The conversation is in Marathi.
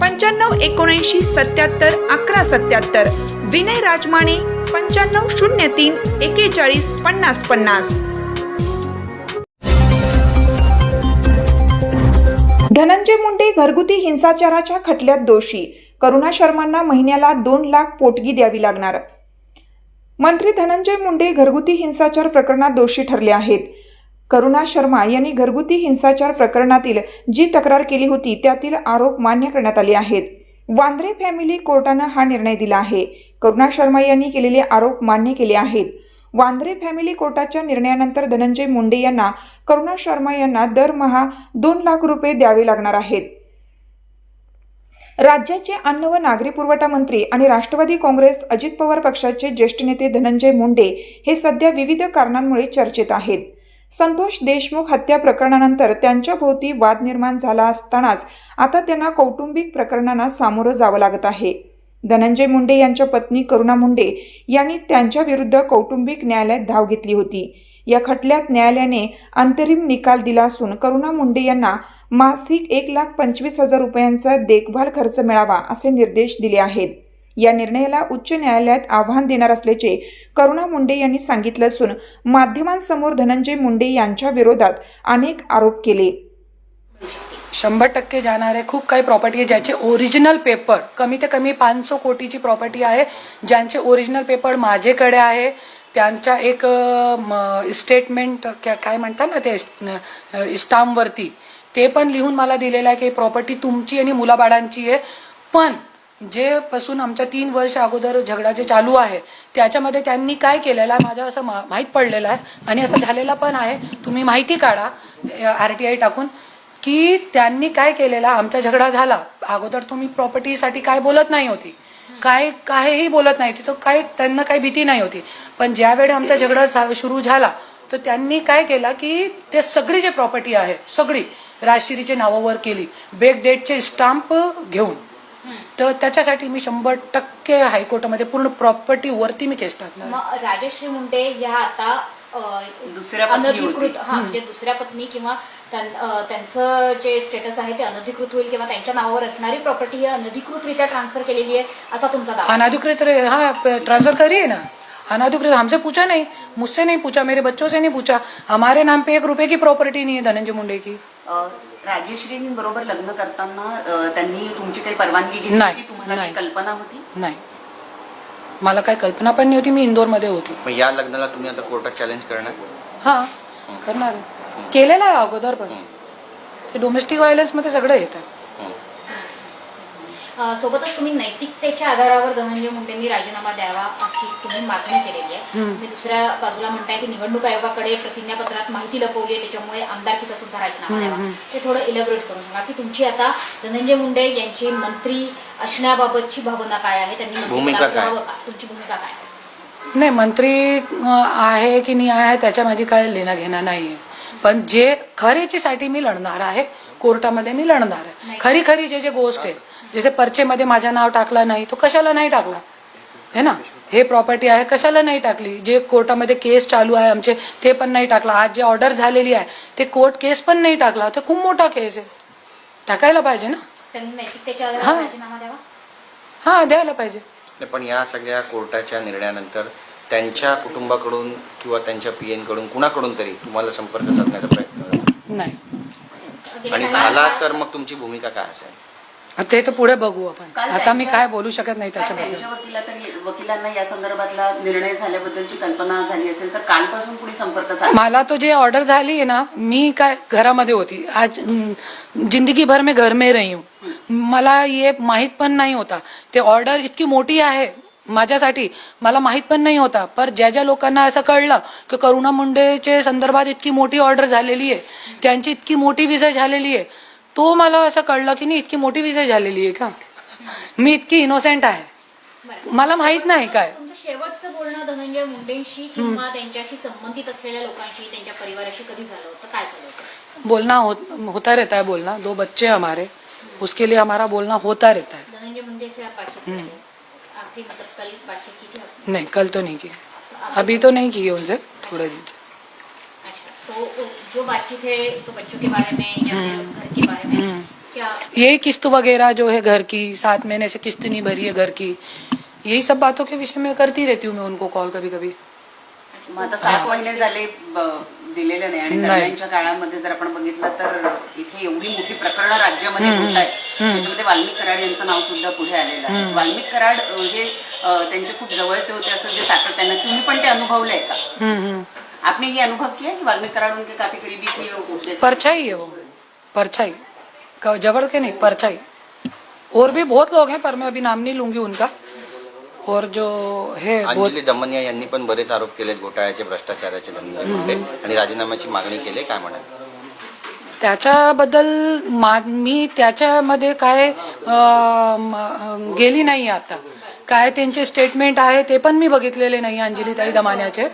पंच्याण्णव एकोणऐंशी सत्याहत्तर अकरा सत्याहत्तर. विनय राजमाने पंच्याण्णव शून्य तीन एकेचाळीस पन्नास पन्नास. धनंजय मुंडे घरगुती हिंसाचाराच्या खटल्यात दोषी. करुणा शर्मांना महिन्याला दोन लाख पोटगी द्यावी लागणार. मंत्री धनंजय मुंडे घरगुती हिंसाचार प्रकरणात दोषी ठरले आहेत. करुणा शर्मा यांनी घरगुती हिंसाचार प्रकरणातील जी तक्रार केली होती त्यातील आरोप मान्य करण्यात आले आहेत. वांद्रे फॅमिली कोर्टानं हा निर्णय दिला आहे. करुणा शर्मा यांनी केलेले आरोप मान्य केले आहेत. वांद्रे फॅमिली कोर्टाच्या निर्णयानंतर धनंजय मुंडे यांना करुणा शर्मा यांना दरमहा दोन लाख रुपये द्यावे लागणार आहेत. राज्याचे अन्न व नागरी पुरवठा मंत्री आणि राष्ट्रवादी काँग्रेस अजित पवार पक्षाचे ज्येष्ठ नेते धनंजय मुंडे हे सध्या विविध कारणांमुळे चर्चेत आहेत. संतोष देशमुख हत्या प्रकरणानंतर त्यांच्याभोवती वाद निर्माण झाला असतानाच आता त्यांना कौटुंबिक प्रकरणांना सामोरं जावं लागत आहे. धनंजय मुंडे यांच्या पत्नी करुणा मुंडे यांनी त्यांच्या विरुद्ध कौटुंबिक न्यायालयात धाव घेतली होती. या खटल्यात न्यायालयाने अंतरिम निकाल दिला असून करुणा मुंडे यांना मासिक एक लाख पंचवीस हजार रुपयांचा देखभाल खर्च मिळावा असे निर्देश दिले आहेत. या निर्णयाला उच्च न्यायालयात आव्हान देणार असल्याचे करुणा मुंडे यांनी सांगितलं असून माध्यमांसमोर धनंजय मुंडे यांच्या विरोधात अनेक आरोप केले. शंभर टक्के जाणार आहे. खूप काही प्रॉपर्टी आहे ज्याचे ओरिजिनल पेपर कमी ते कमी पाचशे कोटीची प्रॉपर्टी आहे. ज्यांचे ओरिजिनल पेपर माझ्याकडे आहे. त्यांच्या एक स्टेटमेंट काय म्हणतात ना ते स्टाम्पवरती ते पण लिहून मला दिलेलं आहे की प्रॉपर्टी तुमची आणि मुलाबाळांची आहे. पण जे पासून आमच्या तीन वर्ष अगोदर झगडा जे चालू आहे त्याच्यामध्ये त्यांनी काय केलेलं आहे माझ्या असं मा- माहीत पडलेलं आहे. आणि असं झालेलं पण आहे. तुम्ही माहिती काढा आर टी आय टाकून की त्यांनी काय केलेला आमचा झगडा झाला. अगोदर तुम्ही प्रॉपर्टीसाठी काय बोलत नाही होती. काय काहीही बोलत नाही. होती तर काय त्यांना काही भीती नाही होती. पण ज्यावेळी आमचा झगडा झा- सुरू झाला तर त्यांनी काय केलं की ते सगळी जे प्रॉपर्टी आहे सगळी राजशिरीचे नावावर केली. बेक डेटचे स्टाम्प घेऊन. तर त्याच्यासाठी मी शंभर टक्के हायकोर्टामध्ये पूर्ण प्रॉपर्टी वरती मी केस टाकणार मग राजश्री मुंडे ह्या आता अ, दुसऱ्या पत्नी अनधिकृत हा म्हणजे दुसऱ्या पत्नी किंवा त्यां- अ, त्यांचं जे स्टेटस आहे ते अनधिकृत होईल किंवा त्यांच्या नावावर असणारी प्रॉपर्टी ही अनधिकृतरित्या ट्रान्सफर केलेली आहे असा तुमचा दावा. अनाधिकृत रे- हाँ ट्रांसफर करिए ना? अनाधिकृत हमसे पूछा नहीं. मुझसे नहीं पूछा मेरे बच्चों से नहीं पूछा. हमारे नाम पे एक रुपए की प्रॉपर्टी नहीं है धनंजय मुंडे की. राजेश्रींबरोबर लग्न करताना त्यांनी तुमची काही परवानगी घेतली नाही, होती? तुम्हाला कल्पना होती? नाही. मला काही कल्पना पण नाही होती मी इंदोरमध्ये होती. मग या लग्नाला तुम्ही आता कोर्टात चॅलेंज करणार? हा करणार. केलेलं आहे अगोदर पण. ते डोमेस्टिक व्हायलन्समध्ये सगळं येतं. हं. सोबतच तुम्ही नैतिकतेच्या आधारावर धनंजय मुंडेंनी राजीनामा द्यावा अशी तुम्ही मागणी केलेली आहे. तुम्ही दुसऱ्या बाजूला म्हणताय की निवडणूक आयोगाकडे प्रतिज्ञापत्रात माहिती लपवली आहे त्याच्यामुळे आमदारकीचा सुद्धा राजीनामा द्यावा. ते थोडं इलॅबोरेट करून सांगा की तुमची आता धनंजय मुंडे यांची मंत्री असण्याबाबतची भावना काय आहे? त्यांनी? तुमची भूमिका काय आहे? नाही मंत्री आहे की नाही आहे त्याच्या माझी काय लेणं घेणं नाहीये. पण जे खरेचीसाठी मी लढणार आहे कोर्टामध्ये मी लढणार आहे. खरी खरी जे जे गोष्ट आहे जसे पर्चेमध्ये माझं नाव टाकला नाही तो कशाला नाही टाकला? है ना? हे प्रॉपर्टी आहे कशाला नाही टाकली? जे कोर्टामध्ये केस चालू आहे आमचे ते पण नाही टाकला. आज जे ऑर्डर झालेली आहे ते कोर्ट केस पण नाही टाकला. ते खूप मोठा केस आहे. टाकायला पाहिजे ना? हा. हा द्यायला पाहिजे. पण या सगळ्या कोर्टाच्या निर्णयानंतर त्यांच्या कुटुंबाकडून किंवा त्यांच्या पीएनकडून कुणाकडून तरी तुम्हाला संपर्क साधण्याचा प्रयत्न. नाही. आणि झाला तर मग तुमची भूमिका काय असेल? ते तर पुढे बघू आपण. आता मी काय बोलू शकत नाही त्याच्याबद्दल. वकिला वकिलांना या संदर्भातला निर्णय झाल्याबद्दलची कल्पना झाली असेल तर कालपासून कुणी संपर्क मला तो जे ऑर्डर झाली आहे ना मी काय घरामध्ये होती. आज जिंदगी भर में घर में रही हूँ. मला ये माहीत पण नाही होता. ते ऑर्डर इतकी मोठी आहे माझ्यासाठी. मला माहीत पण नाही होता. पर ज्या ज्या लोकांना असं कळलं की करुणा मुंडेचे संदर्भात इतकी मोठी ऑर्डर झालेली आहे त्यांची इतकी मोठी विजय झालेली आहे तो मला असं कळलं की नाही इतकी मोठी विजय झालेली आहे का? मी इतकी इनोसेंट आहे. मला माहीत नाही काय. शेवटचं बोलणं धनंजय मुंडेंशी किंवा त्यांच्याशी संबंधित असलेल्या लोकांशी त्यांच्या परिवाराशी कधी झालं होतं? काय झालं होतं? बोलना हो, होता रहता है बोलना दो बच्चे हमारे. उसके लिए हमारा बोलना होता रहता है. धनंजय मुंडे से आप हम्म. मतलब कल बातचीत की थी नहीं कल तो नहीं की। तो अभी तो नहीं की है उनसे थोड़े दिन से। अच्छा तो जो बातचीत है तो बच्चों के बारे में या फिर घर के बारे में हम्म। क्या? यही किस्त वगैरह जो है घर की सात महीने से किस्त नहीं भरी है घर की यही सब बातों के विषय में करती रहती हूँ मैं उनको कॉल कभी कभी सात महिने झाले ब- दिलेलं नाही. आणि. दरम्यानच्या काळामध्ये जर आपण बघितलं तर इथे एवढी मोठी प्रकरणं राज्यामध्ये होत आहेत. त्याच्यामध्ये वाल्मिक कराड यांचं नाव सुद्धा पुढे आलेलं आहे. वाल्मिक कराड हे त्यांचे खूप जवळचे होते असं जे सातत्यानं तुम्ही पण ते अनुभवलंय का? आपने ये अनुभव किया कि वाल्मिक कराड उनके काफी करीबी थी परछाई है वो। परछाई। जबड़ के नहीं परछाई। और भी बहुत लोग हैं पर मैं अभी नाम नहीं लूंगी उनका। और जो है अंजली दमनिया यांनी पण बरेच आरोप केलेत घोटाळ्याचे भ्रष्टाचाराचे धंदे आणि राजीनाम्याची मागणी केली काय म्हणाल? त्याच्याबद्दल मा- मी त्याच्यामध्ये काय गेली नाही आता. काय त्यांचे स्टेटमेंट आहे ते पण मी बघितलेले नाही अंजलीताई दमान्याचे.